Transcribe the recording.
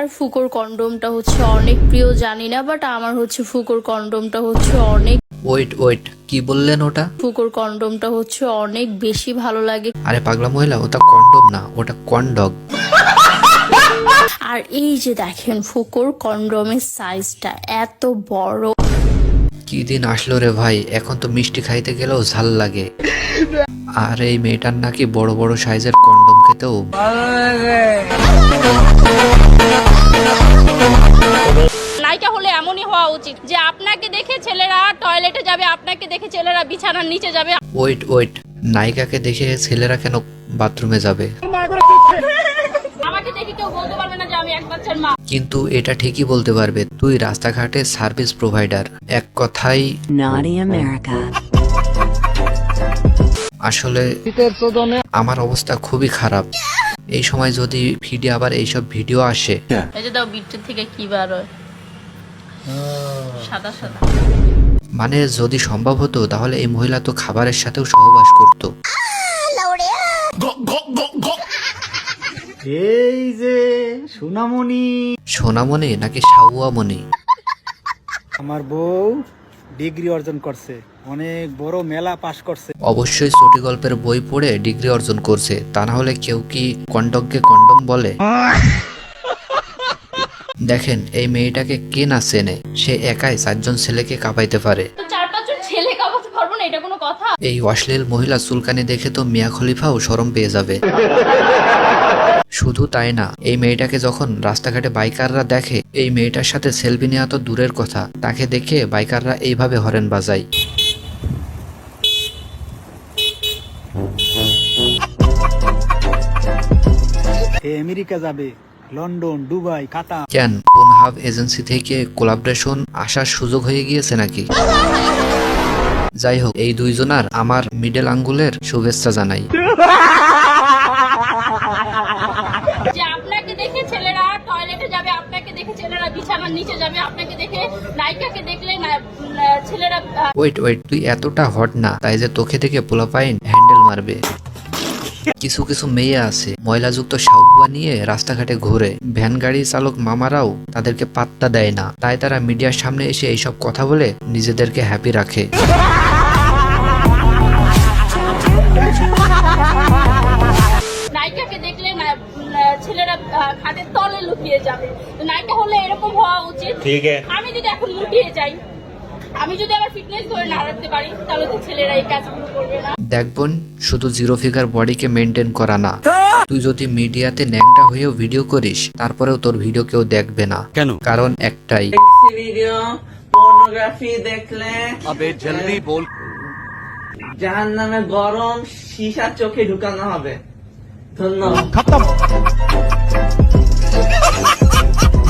আর ফুকোর কন্ডোমটা হচ্ছে অনেক প্রিয় জানি না বাট আমার হচ্ছে ফুকোর কন্ডোমটা হচ্ছে অনেক ওয়েট ওয়েট কি বললেন ওটা? ফুকোর কন্ডোমটা হচ্ছে অনেক বেশি ভালো লাগে। আরে পাগলা মহিলা ওটা কন্ডম না ওটা কন্ডগ। আর এই যে দেখেন ফুকোর কন্ডোমের সাইজটা এত বড়। কি দিন আসলো রে ভাই এখন তো মিষ্টি খাইতে গেলেও ঝাল লাগে। আর এই মেয়েটার নাকি বড় বড় সাইজের কন্ডম খেতেও নায়িকা হলে এমনই হওয়া উচিত যে আপনাকে দেখে ছেলেরা টয়লেটে যাবে আপনাকে দেখে ছেলেরা বিছানার নিচে যাবে। ওয়েট ওয়েট নায়িকাকে দেখে ছেলেরা কেন বাথরুমে যাবে? আমাকে দেখে কেউ বলতে পারবে না যে আমি এক বাচ্চার মা। কিন্তু এটা ঠিকই বলতে পারবে তুই রাস্তাঘাটে সার্ভিস প্রোভাইডার। এক কথাই Naughty America. আসলে আমার অবস্থা খুবই খারাপ। এই সময় যদি ফিডে আবার এইসব ভিডিও আসে। এই যে দাও বিট্টুর থেকে কি বার হয়? সাদা সাদা। মানে যদি সম্ভব হতো তাহলে এই মহিলা তো খাবারের সাথেও সহবাস করত। এই যে সোনামণি। সোনামণি নাকি সাউয়ামণি? আমার বউ ডিগ্রি অর্জন করছে। অনেক বড় মেলা পাশ করছে। অবশ্যই ছোটি গল্পের বই পড়ে ডিগ্রি অর্জন করছে। তা না হলে কেউ কি কন্ডককে কন্ডম বলে? দেখেন এই মেয়েটাকে কে না চেনে? সে একাই চারজন ছেলেকে কাঁপাইতে পারে। তো চার পাঁচজন ছেলে কামাতে পারব না এটা কোনো কথা? এই অশ্লীল মহিলা চুলকানি দেখে তো মিয়া খলিফাও সরম পেয়ে যাবে। শুধু তাই না এই মেয়েটাকে যখন রাস্তাঘাটে বাইকাররা দেখে এই মেয়েটার সাথে সেলফি নেওয়া তো দূরের কথা তাকে দেখে বাইকাররা এইভাবে হরেন বাজায়। আমেরিকা যাবে লন্ডন দুবাই কাতার। কেন পোনহাব এজেন্সি থেকে কোলাবরেশন আসার সুযোগ হয়ে গিয়েছে নাকি? যাই হোক এই দুইজনার আমার মিডল আঙ্গুলের শুভেচ্ছা জানাই যে আপনাকে দেখে ছেলেরা টয়লেটে যাবে আপনাকে দেখে বিছানার নিচে যাবে আপনাকে দেখে নায়িকাকে দেখলে ছেলেরা ওয়েট ওয়েট তুই এতটা হট না তাই যে তোকে থেকে পোলাপাইন হ্যান্ডেল মারবে। কিছু কিছু মেয়ে আছে ময়লাযুক্ত সাউবা নিয়ে রাস্তাঘাটে ঘুরে। ভ্যান গাড়ি চালক মামারাও তাদেরকে পাত্তা দেয় না। তাই তারা মিডিয়ার সামনে এসে এইসব কথা বলে নিজেদেরকে হ্যাপি রাখে। নায়িকাকে দেখলে ছেলেরা খাটের তলে লুকিয়ে যাবে। হওয়া উচিত। আমি যদি এখন যাই আমি যদি ফিটনেস ধরে না রাখতে পারি তাহলে তো ছেলেরা এই কাজগুলো করবে না। শুধু জিরো ফিগার বডিকে মেনটেন করা না। তুই যদি মিডিয়াতে ন্যাংটা হয়েও ভিডিও করিস তারপরেও তোর ভিডিও কেউ দেখবে না। কেন? কারণ একটাই। ভিডিও পর্নোগ্রাফি দেখলে আবে জলদি বল। জাহান্নামে গরম সীসা চোখে ঢুকানো হবে। ধন্যবাদ।